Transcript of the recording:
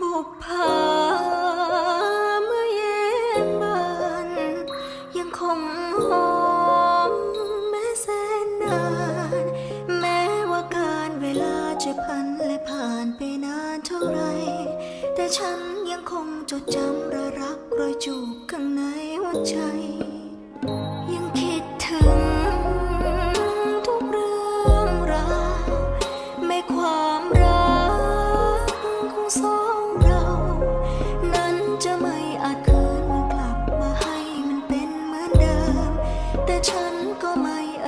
บุพาเมื่อเย็นบานยังคงหอมแม้แสนนาน แม้ว่าการเวลาจะพันและผ่านไปนานเท่าไร แต่ฉันยังคงจดจำระรักรอยจูบข้างในหัวใจ chân có mây